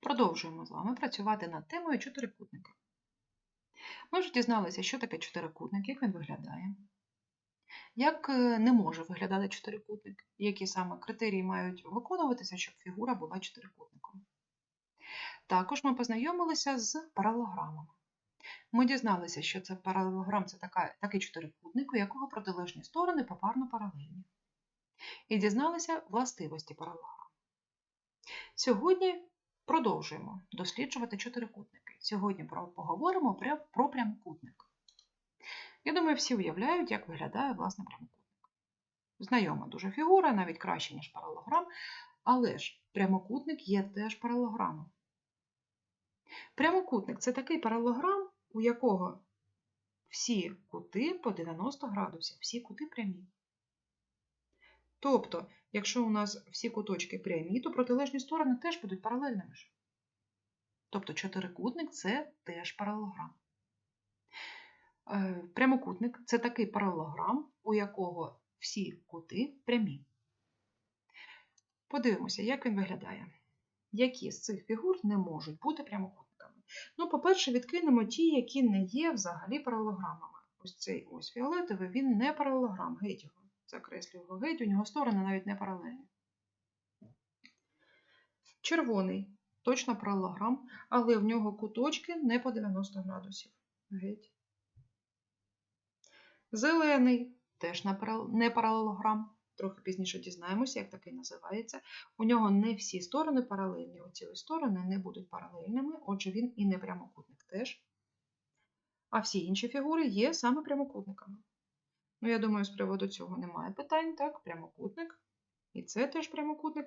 Продовжуємо з вами працювати над темою чотирикутника. Ми вже дізналися, що таке чотирикутник, як він виглядає, як е, не може виглядати чотирикутник, які саме критерії мають виконуватися, щоб фігура була чотирикутником. Також ми познайомилися з паралограмами. Ми дізналися, що це паралограм це така, такий чотирикутник, у якого протилежні сторони попарно паралельні. І дізналися властивості паралограм. Сьогодні продовжуємо досліджувати чотирикутники. Сьогодні поговоримо про, прямокутник. Я думаю, всі уявляють, як виглядає власне прямокутник. Знайома дуже фігура, навіть краще, ніж паралограм, але ж прямокутник є теж паралограмом. Прямокутник це такий паралограм, у якого всі кути по 90 градусів, всі кути прямі. Тобто, якщо у нас всі куточки прямі, то протилежні сторони теж будуть паралельними. ж. Тобто чотирикутник це теж паралограм. Е, Прямокутник це такий паралограм, у якого всі кути прямі. Подивимося, як він виглядає. Які з цих фігур не можуть бути прямокутниками? Ну, по-перше, відкинемо ті, які не є взагалі паралограмами. Ось цей ось фіолетовий, він не паралограм, геть його. Закреслю його геть, у нього сторони навіть не паралельні. Червоний точно паралограм, але в нього куточки не по 90 градусів. Геть. Зелений теж не парал- не паралелограм. Трохи пізніше дізнаємося, як такий називається. У нього не всі сторони паралельні. Оці сторони не будуть паралельними, отже, він і не прямокутник теж. А всі інші фігури є саме прямокутниками. Ну, я думаю, з приводу цього немає питань, так? Прямокутник. І це теж прямокутник.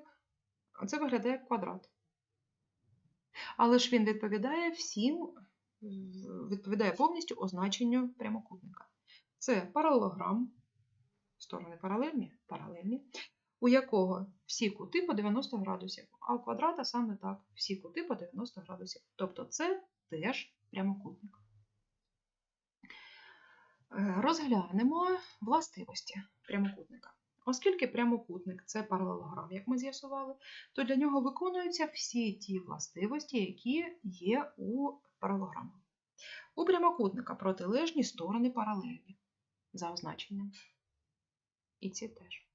А це виглядає як квадрат. Але ж він відповідає всім, відповідає повністю означенню прямокутника. Це паралелограм, сторони паралельні, паралельні, у якого всі кути по 90 градусів, а у квадрата саме так, всі кути по 90 градусів. Тобто це теж прямокутник. Е, Розглянемо властивості прямокутника. Оскільки прямокутник це паралелограм, як ми з'ясували, то для нього виконуються всі ті властивості, які є у паралелограмах. У прямокутника протилежні сторони паралельні за означенням. І ці теж.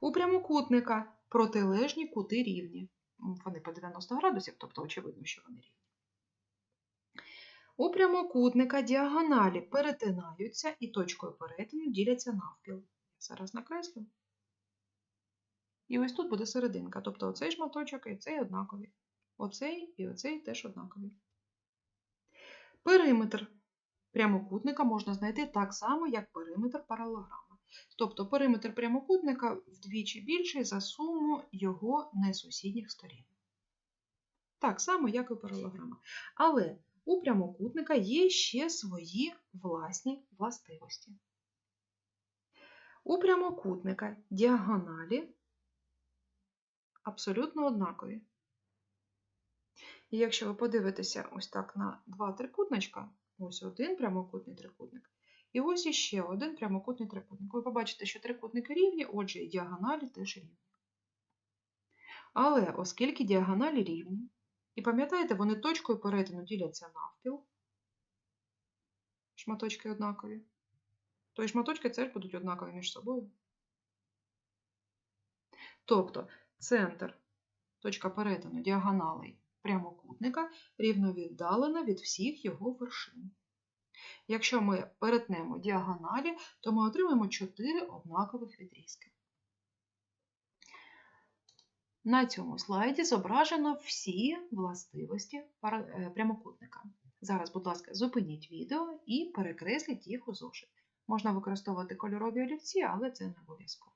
У прямокутника протилежні кути рівні. Вони по 90 градусів, тобто очевидно, що вони рівні. У прямокутника діагоналі перетинаються і точкою перетину діляться навпіл. Зараз накреслю. І ось тут буде серединка. Тобто оцей шматочок і цей однакові. Оцей і оцей теж однакові. Периметр прямокутника можна знайти так само, як периметр паралелограма. Тобто периметр прямокутника вдвічі більший за суму його несусідніх сторін. Так само, як і у паралелограма. Але у прямокутника є ще свої власні властивості. У прямокутника діагоналі абсолютно однакові. І якщо ви подивитеся ось так на два трикутничка, ось один прямокутний трикутник, і ось іще один прямокутний трикутник. Ви побачите, що трикутники рівні, отже, і діагоналі теж рівні. Але оскільки діагоналі рівні, і пам'ятаєте, вони точкою перетину діляться навпіл, шматочки однакові, то і шматочки теж будуть однакові між собою. Тобто центр, точка перетину діагоналей прямокутника рівновіддалена від всіх його вершин. Якщо ми перетнемо діагоналі, то ми отримаємо 4 однакових відрізки. На цьому слайді зображено всі властивості е, прямокутника. Зараз, будь ласка, зупиніть відео і перекресліть їх у зошит. Можна використовувати кольорові олівці, але це не обов'язково.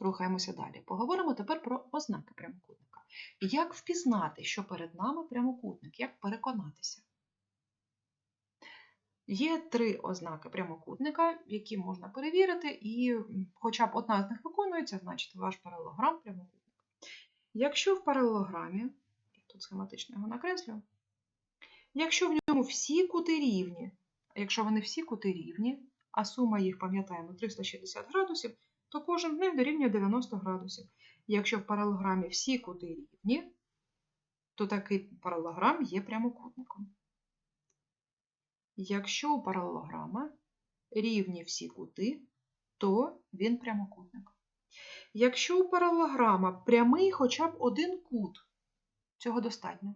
Рухаємося далі. Поговоримо тепер про ознаки прямокутника. Як впізнати, що перед нами прямокутник, як переконатися? Є три ознаки прямокутника, які можна перевірити, і хоча б одна з них виконується, значить ваш паралелограм прямокутник. Якщо в паралелограмі, я тут схематично його накреслю, якщо в ньому всі кути рівні, якщо вони всі кути рівні, а сума їх, пам'ятаємо, 360 градусів, то кожен з них дорівнює 90 градусів. Якщо в паралограмі всі кути рівні, то такий паралограм є прямокутником. Якщо у паралелограма рівні всі кути, то він прямокутник. Якщо у паралелограма прямий хоча б один кут, цього достатньо.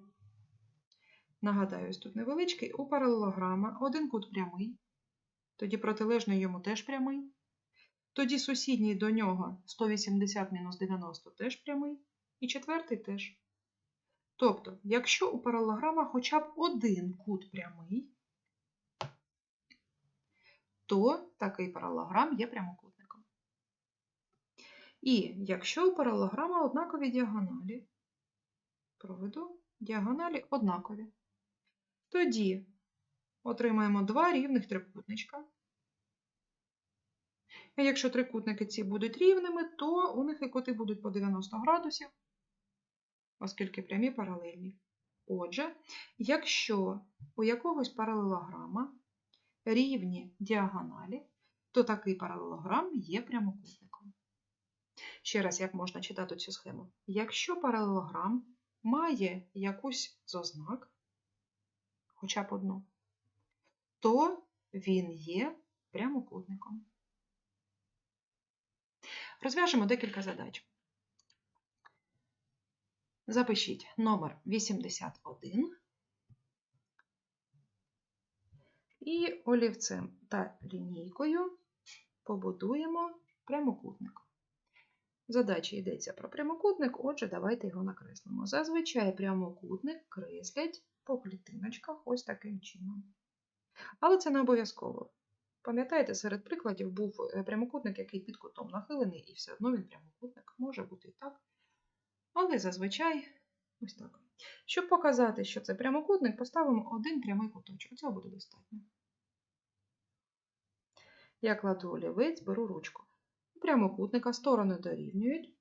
Нагадаю, ось тут невеличкий, у паралелограма один кут прямий, тоді протилежний йому теж прямий. Тоді сусідній до нього 180 мінус 90 теж прямий, і четвертий теж. Тобто, якщо у паралелограма хоча б один кут прямий, то такий паралелограм є прямокутником. І якщо у паралелограма однакові діагоналі, проведу діагоналі однакові, тоді отримаємо два рівних трикутничка. А якщо трикутники ці будуть рівними, то у них і кути будуть по 90 градусів, оскільки прямі паралельні. Отже, якщо у якогось паралелограма рівні діагоналі, то такий паралелограм є прямокутником. Ще раз, як можна читати цю схему? Якщо паралелограм має якусь з ознак, хоча б одну, то він є прямокутником. Розв'яжемо декілька задач. Запишіть номер 81 і олівцем та лінійкою побудуємо прямокутник. Задача йдеться про прямокутник, отже, давайте його накреслимо. Зазвичай прямокутник креслять по клітиночках ось таким чином. Але це не обов'язково. Пам'ятаєте, серед прикладів був е, прямокутник, який під кутом нахилений, і все одно він прямокутник. Може бути і так. Але зазвичай ось так. Щоб показати, що це прямокутник, поставимо один прямий куточок. Цього буде достатньо. Я кладу олівець, беру ручку. У прямокутника сторони дорівнюють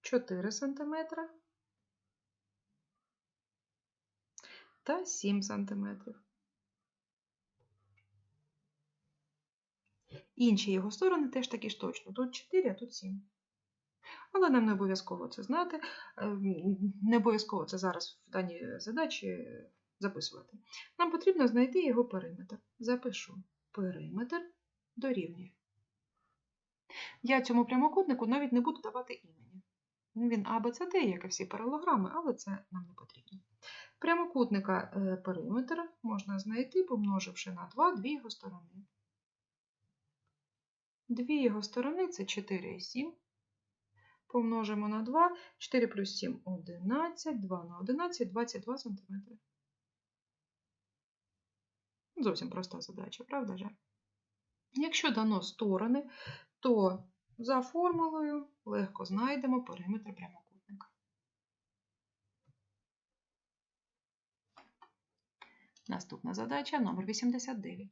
4 см та 7 см. Інші його сторони теж такі ж точно. Тут 4, а тут 7. Але нам не обов'язково це знати. Ем, Не обов'язково це зараз в даній задачі записувати. Нам потрібно знайти його периметр. Запишу периметр дорівнює. Я цьому прямокутнику навіть не буду давати імені. Він А, Б, С, Д, як і всі паралограми, але це нам не потрібно. Прямокутника е, периметр можна знайти, помноживши на 2 дві його сторони. Дві його сторони це 4 і 7. Помножимо на 2, 4 плюс 7 – 11, 2 на 11 – 22 см. Зовсім проста задача, правда же? Якщо дано сторони, то за формулою легко знайдемо периметр прямокутника. Наступна задача номер 89.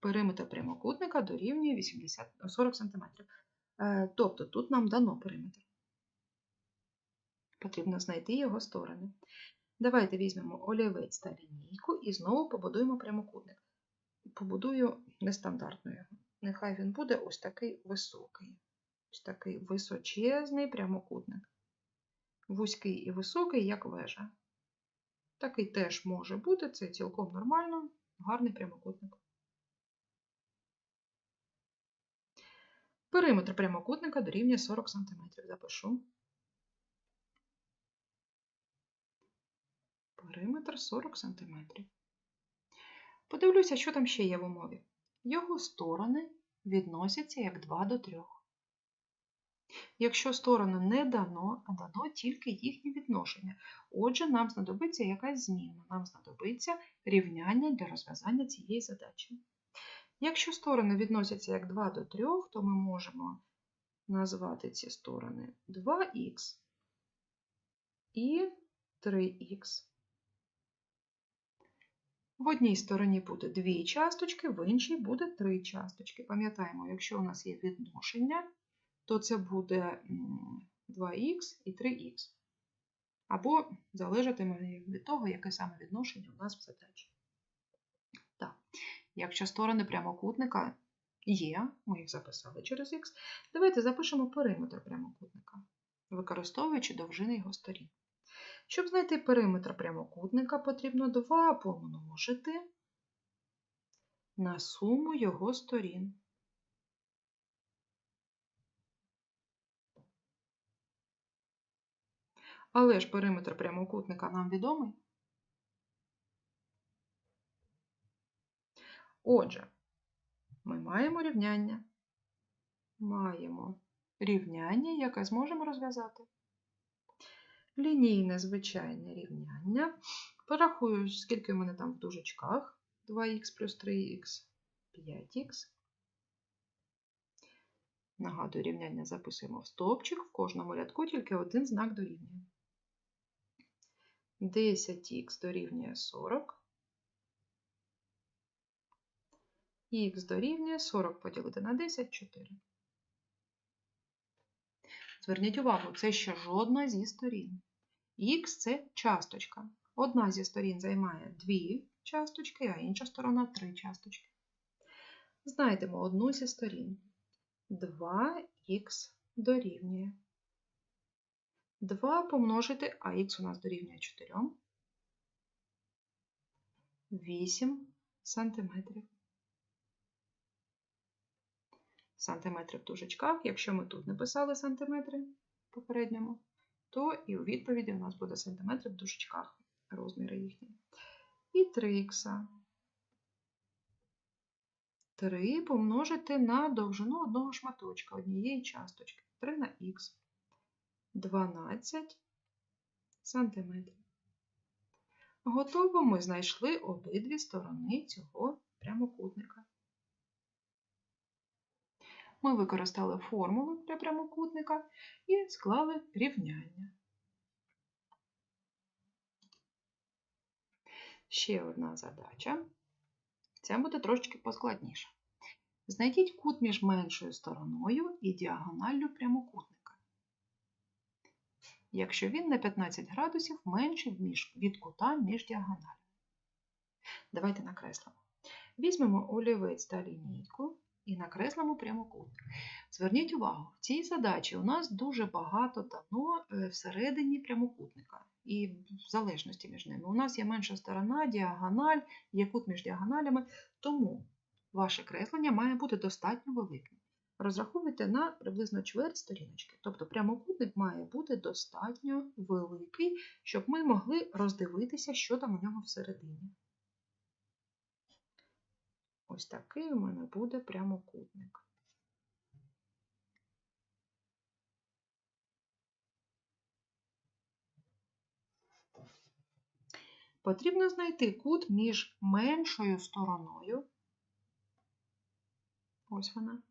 Периметр прямокутника дорівнює 80, 40 см. Тобто тут нам дано периметр. Потрібно знайти його сторони. Давайте візьмемо олівець та лінійку і знову побудуємо прямокутник. Побудую нестандартно його. Нехай він буде ось такий високий. Ось такий височезний прямокутник. Вузький і високий, як вежа. Такий теж може бути, це цілком нормально, гарний прямокутник. Периметр прямокутника дорівнює 40 см. Запишу. Периметр 40 см. Подивлюся, що там ще є в умові. Його сторони відносяться як 2 до 3. Якщо сторони не дано, а дано тільки їхнє відношення. Отже, нам знадобиться якась зміна. Нам знадобиться рівняння для розв'язання цієї задачі. Якщо сторони відносяться як 2 до 3, то ми можемо назвати ці сторони 2х і 3х. В одній стороні буде дві часточки, в іншій буде три часточки. Пам'ятаємо, якщо у нас є відношення, то це буде 2х і 3х. Або залежатиме від того, яке саме відношення у нас в задачі. Так. Якщо сторони прямокутника є, ми їх записали через х, давайте запишемо периметр прямокутника, використовуючи довжини його сторін. Щоб знайти периметр прямокутника, потрібно 2 помножити на суму його сторін. Але ж периметр прямокутника нам відомий. Отже, ми маємо рівняння. Маємо рівняння, яке зможемо розв'язати. Лінійне звичайне рівняння. Порахую, скільки в мене там в дужечках. 2х плюс 3х, 5х. Нагадую, рівняння записуємо в стовпчик, в кожному рядку тільки один знак дорівнює. 10х дорівнює 40. Х дорівнює 40 поділити на 10 4. Зверніть увагу, це ще жодна зі сторін. Х це часточка. Одна зі сторін займає дві часточки, а інша сторона три часточки. Знайдемо одну зі сторін. 2х дорівнює. 2 помножити, а х у нас дорівнює 4. 8 сантиметрів. Сантиметри в дужечках. Якщо ми тут не писали сантиметри в попередньому, то і у відповіді у нас буде сантиметри в дужечках, розміри їхні. І 3х. 3 помножити на довжину одного шматочка, однієї часточки. 3 на х. 12 сантиметрів. Готово ми знайшли обидві сторони цього прямокутника. Ми використали формулу для прямокутника і склали рівняння. Ще одна задача. Ця буде трошечки поскладніша. Знайдіть кут між меншою стороною і діагоналлю прямокутника. Якщо він на 15 градусів менший від кута між діагоналями. Давайте накреслимо. Візьмемо олівець та лінійку і накреслимо прямокутник. Зверніть увагу, в цій задачі у нас дуже багато дано всередині прямокутника. І в залежності між ними. У нас є менша сторона, діагональ, є кут між діагоналями, тому ваше креслення має бути достатньо великим. Розраховуйте на приблизно чверть сторіночки. Тобто прямокутник має бути достатньо великий, щоб ми могли роздивитися, що там у нього всередині. Ось такий у мене буде прямокутник. Потрібно знайти кут між меншою стороною, ось вона,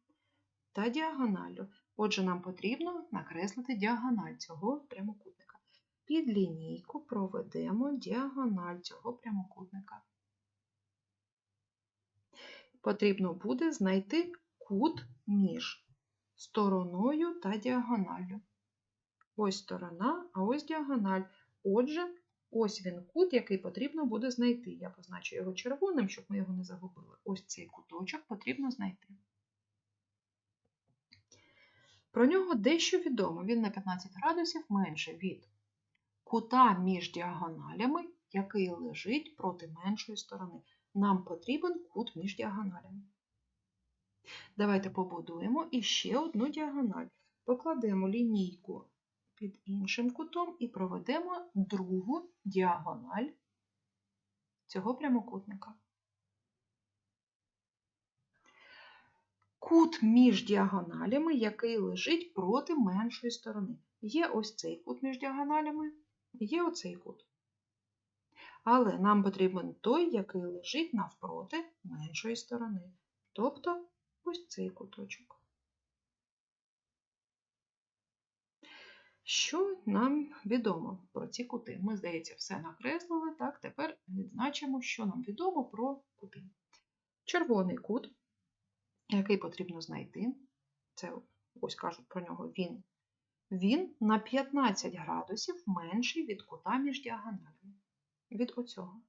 та діагоналлю. Отже, нам потрібно накреслити діагональ цього прямокутника. Під лінійку проведемо діагональ цього прямокутника. Потрібно буде знайти кут між стороною та діагоналлю. Ось сторона, а ось діагональ. Отже, ось він кут, який потрібно буде знайти. Я позначу його червоним, щоб ми його не загубили. Ось цей куточок потрібно знайти. Про нього дещо відомо. Він на 15 градусів менше від кута між діагоналями, який лежить проти меншої сторони. Нам потрібен кут між діагоналями. Давайте побудуємо іще одну діагональ. Покладемо лінійку під іншим кутом і проведемо другу діагональ цього прямокутника. Кут між діагоналями, який лежить проти меншої сторони. Є ось цей кут між діагоналями, є оцей кут. Але нам потрібен той, який лежить навпроти меншої сторони. Тобто ось цей куточок. Що нам відомо про ці кути? Ми, здається, все накреслили. Так, тепер відзначимо, що нам відомо про кути. Червоний кут, який потрібно знайти, це ось кажуть про нього він. Він на 15 градусів менший від кута між діагоналями. Від оцього.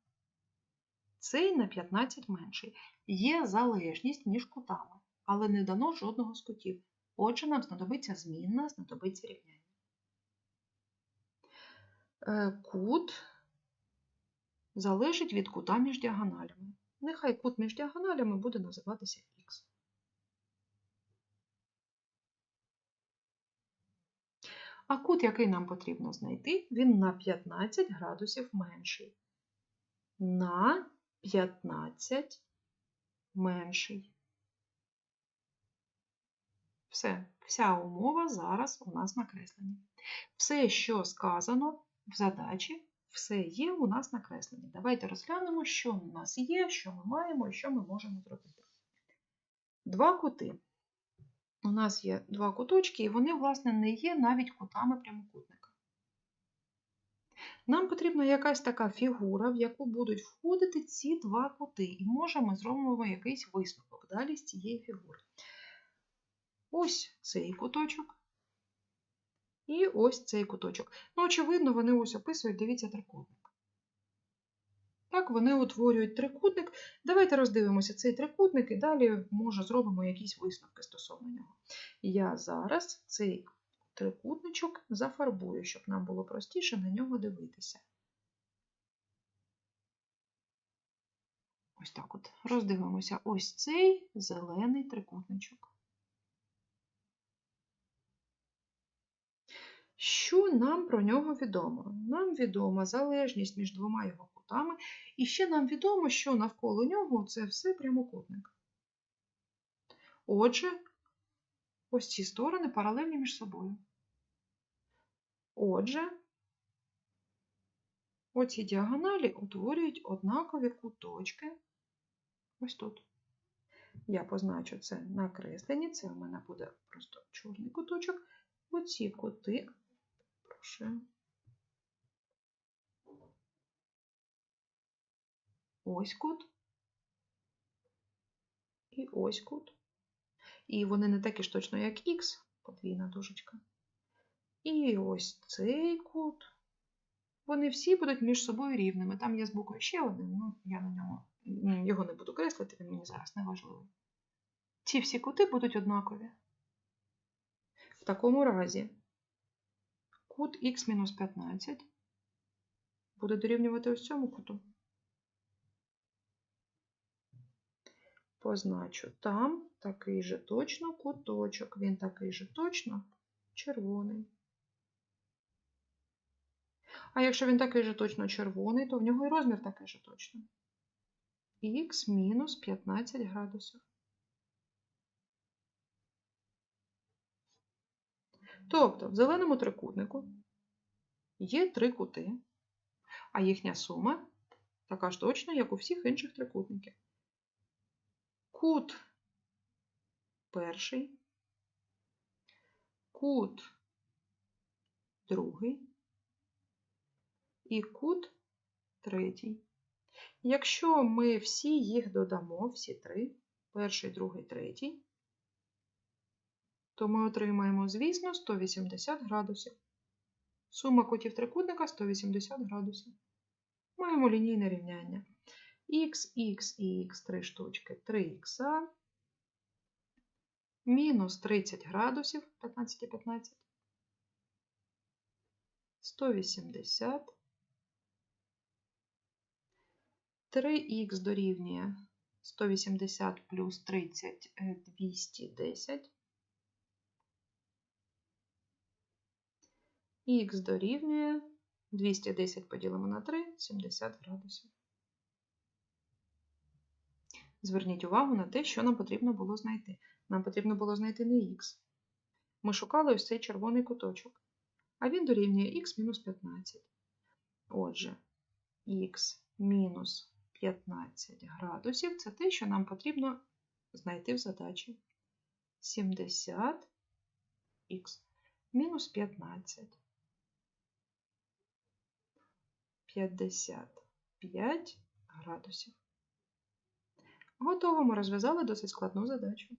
цей на 15 менший. Є залежність між кутами, але не дано жодного з кутів. Отже, нам знадобиться змінна, знадобиться рівняння. Е, Кут залежить від кута між діагоналями. Нехай кут між діагоналями буде називатися х. А кут, який нам потрібно знайти, він на 15 градусів менший. На 15 менший. Все, вся умова зараз у нас накреслені. Все, що сказано в задачі, все є у нас накреслені. Давайте розглянемо, що у нас є, що ми маємо і що ми можемо зробити. Два кути. У нас є два куточки, і вони, власне, не є навіть кутами прямокутника. Нам потрібна якась така фігура, в яку будуть входити ці два кути, і може ми зробимо якийсь висновок далі з цієї фігури. Ось цей куточок. І ось цей куточок. Ну, очевидно, вони ось описують, дивіться, трикутник. Так, вони утворюють трикутник. Давайте роздивимося цей трикутник і далі, може, зробимо якісь висновки стосовно нього. Я зараз цей трикутничок зафарбую, щоб нам було простіше на нього дивитися. Ось так от. Роздивимося ось цей зелений трикутничок. Що нам про нього відомо? Нам відома залежність між двома його кутами, і ще нам відомо, що навколо нього це все прямокутник. Отже, ось ці сторони паралельні між собою. Отже, оці діагоналі утворюють однакові куточки. Ось тут. Я позначу це на кресленні, це у мене буде просто чорний куточок. Оці кути, прошу. Ось кут. І ось кут. І вони не такі ж точно, як Х, подвійна дужечка. І ось цей кут. Вони всі будуть між собою рівними. Там є з боку ще один, ну я на ньому його не буду креслити, він мені зараз не важливий. Ці всі кути будуть однакові. В такому разі кут х-15 буде дорівнювати ось цьому куту. Позначу там такий же точно куточок, він такий же точно червоний. А якщо він такий же точно червоний, то в нього і розмір такий же точно. Х мінус 15 градусів. Тобто в зеленому трикутнику є три кути, а їхня сума така ж точна, як у всіх інших трикутників. Кут перший, кут другий і кут третій. Якщо ми всі їх додамо, всі три, перший, другий, третій, то ми отримаємо, звісно, 180 градусів. Сума кутів трикутника 180 градусів. Маємо лінійне рівняння. Х, х і х 3 штучки 3х мінус 30 градусів 15 і 15, 180, 3х дорівнює 180 плюс 30 210. Х дорівнює 210 поділимо на 3 70 градусів. Зверніть увагу на те, що нам потрібно було знайти. Нам потрібно було знайти не х. Ми шукали ось цей червоний куточок, а він дорівнює х мінус 15. Отже, х мінус 15 градусів це те, що нам потрібно знайти в задачі. 70х мінус 15. 55 градусів. Готово, ми розв'язали досить складну задачу.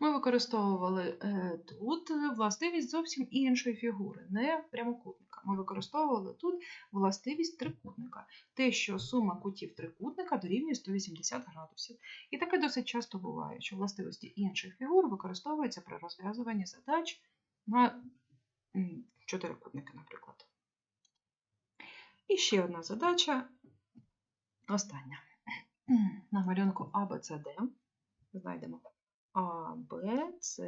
Ми використовували е, тут властивість зовсім іншої фігури, не прямокутника. Ми використовували тут властивість трикутника, те, що сума кутів трикутника дорівнює 180 градусів. І таке досить часто буває, що властивості інших фігур використовуються при розв'язуванні задач на чотирикутники, наприклад. І ще одна задача, остання. На малюнку А, Б, С, Д знайдемо А, Б, С,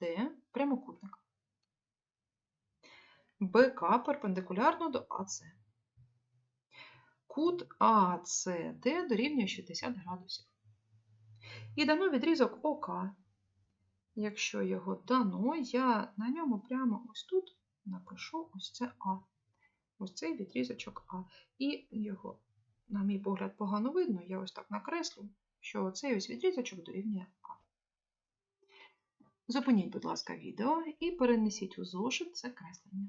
Д прямокутник. БК перпендикулярно до АС. Кут АСД дорівнює 60 градусів. І дано відрізок ОК. Якщо його дано, я на ньому прямо ось тут напишу ось це А. Ось цей відрізочок А. І його, на мій погляд, погано видно. Я ось так накреслю, що оцей ось відрізочок дорівнює А. Зупиніть, будь ласка, відео і перенесіть у зошит це креслення.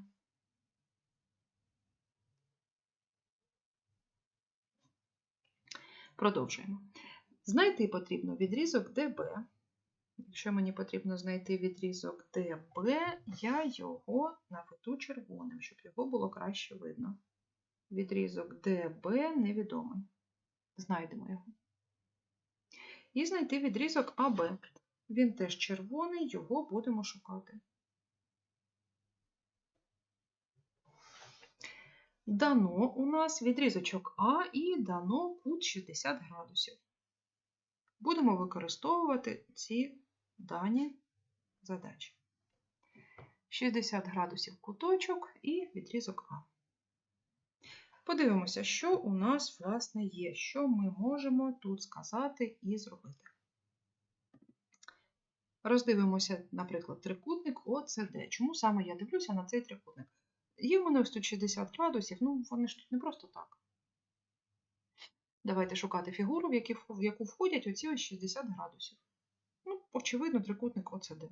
Продовжуємо. Знайти потрібно відрізок ДБ. Якщо мені потрібно знайти відрізок ДБ, я його наведу червоним, щоб його було краще видно. Відрізок ДБ невідомий. Знайдемо його. І знайти відрізок АБ. Він теж червоний, його будемо шукати. Дано у нас відрізочок А і дано кут 60 градусів. Будемо використовувати ці дані задачі. 60 градусів куточок і відрізок А. Подивимося, що у нас, власне, є, що ми можемо тут сказати і зробити. Роздивимося, наприклад, трикутник ОЦД. Чому саме я дивлюся на цей трикутник? Є в мене ось тут 60 градусів, ну вони ж тут не просто так. Давайте шукати фігуру, в, яку входять оці ось 60 градусів. Ну, очевидно, трикутник ОЦД.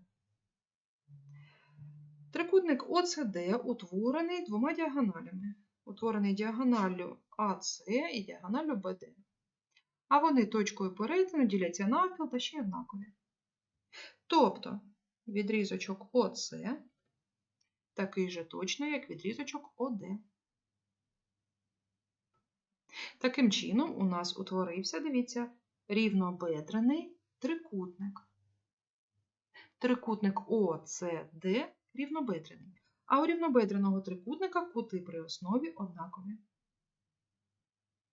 Трикутник ОЦД утворений двома діагоналями. Утворений діагоналлю АС і діагоналлю БД. А вони точкою перетину діляться навпіл та ще однакові. Тобто відрізочок ОС такий же точно, як відрізочок ОД. Таким чином, у нас утворився, дивіться, рівнобедрений трикутник. Трикутник ОЦД рівнобедрений. А у рівнобедреного трикутника кути при основі однакові.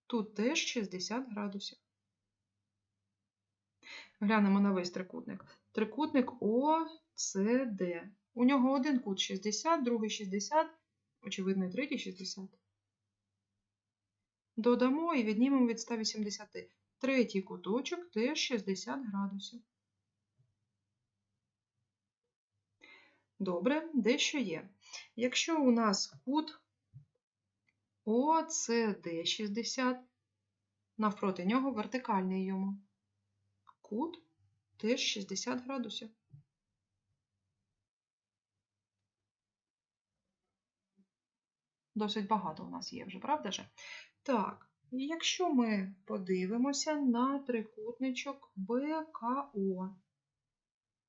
Тут теж 60 градусів. Глянемо на весь трикутник. Трикутник ОЦД. У нього один кут 60, другий 60, очевидно, і третій 60. Додамо і віднімемо від 180. Третій куточок теж 60 градусів. Добре, дещо є. Якщо у нас кут ОЦД 60, навпроти нього вертикальний йому. Кут теж 60 градусів. Досить багато у нас є вже, правда же? Так, і якщо ми подивимося на трикутничок БКО.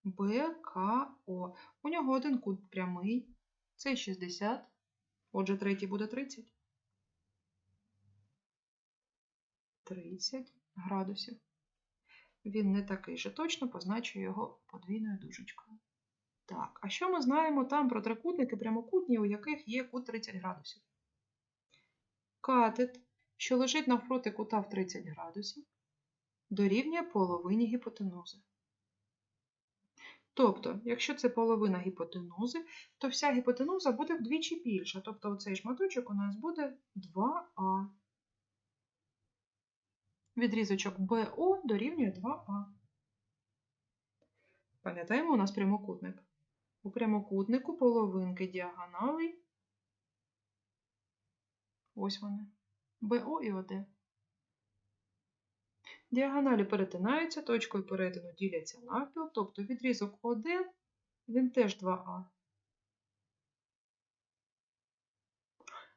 БКО. У нього один кут прямий, це 60, отже, третій буде 30. 30 градусів. Він не такий же точно, позначу його подвійною дужечкою. Так, а що ми знаємо там про трикутники прямокутні, у яких є кут 30 градусів? Катет, що лежить навпроти кута в 30 градусів, дорівнює половині гіпотенузи. Тобто, якщо це половина гіпотенузи, то вся гіпотенуза буде вдвічі більша. Тобто оцей шматочок у нас буде 2а. Відрізочок БО дорівнює 2а. Пам'ятаємо, у нас прямокутник. У прямокутнику половинки діагоналей. Ось вони. БО і ОД. Діагоналі перетинаються, точкою перетину діляться навпіл, тобто відрізок ОД, він теж 2А.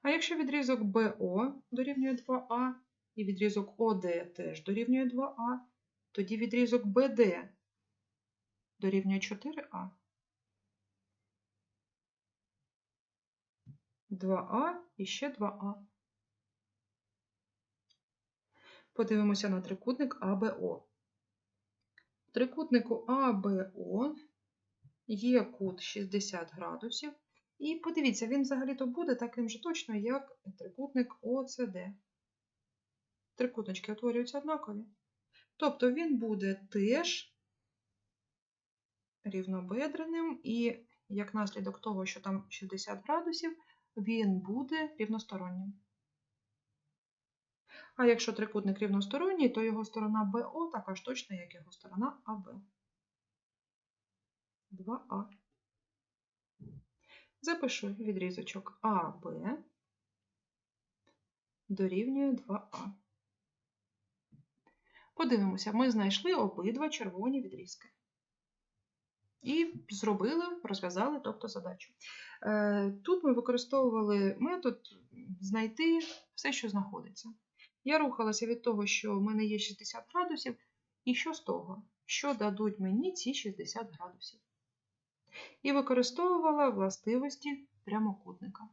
А якщо відрізок БО дорівнює 2А, і відрізок ОД теж дорівнює 2А, тоді відрізок БД дорівнює 4а. 2а і ще 2а. Подивимося на трикутник АБО. В трикутнику АБО є кут 60 градусів. І подивіться, він взагалі-то буде таким же точно, як трикутник ОЦД. Трикутнички утворюються однакові. Тобто він буде теж рівнобедреним, і як наслідок того, що там 60 градусів, він буде рівностороннім. А якщо трикутник рівносторонній, то його сторона БО така ж точна, як його сторона АБ. 2А. Запишу відрізочок АБ дорівнює 2А. Подивимося, ми знайшли обидва червоні відрізки. І зробили, розв'язали, тобто задачу. Е, Тут ми використовували метод знайти все, що знаходиться. Я рухалася від того, що в мене є 60 градусів, і що з того, що дадуть мені ці 60 градусів. І використовувала властивості прямокутника.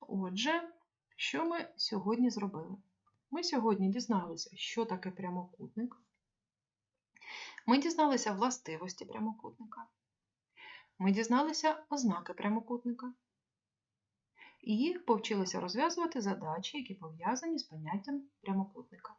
Отже, що ми сьогодні зробили? Ми сьогодні дізналися, що таке прямокутник. Ми дізналися властивості прямокутника. Ми дізналися ознаки прямокутника. І повчилися розв'язувати задачі, які пов'язані з поняттям прямокутника.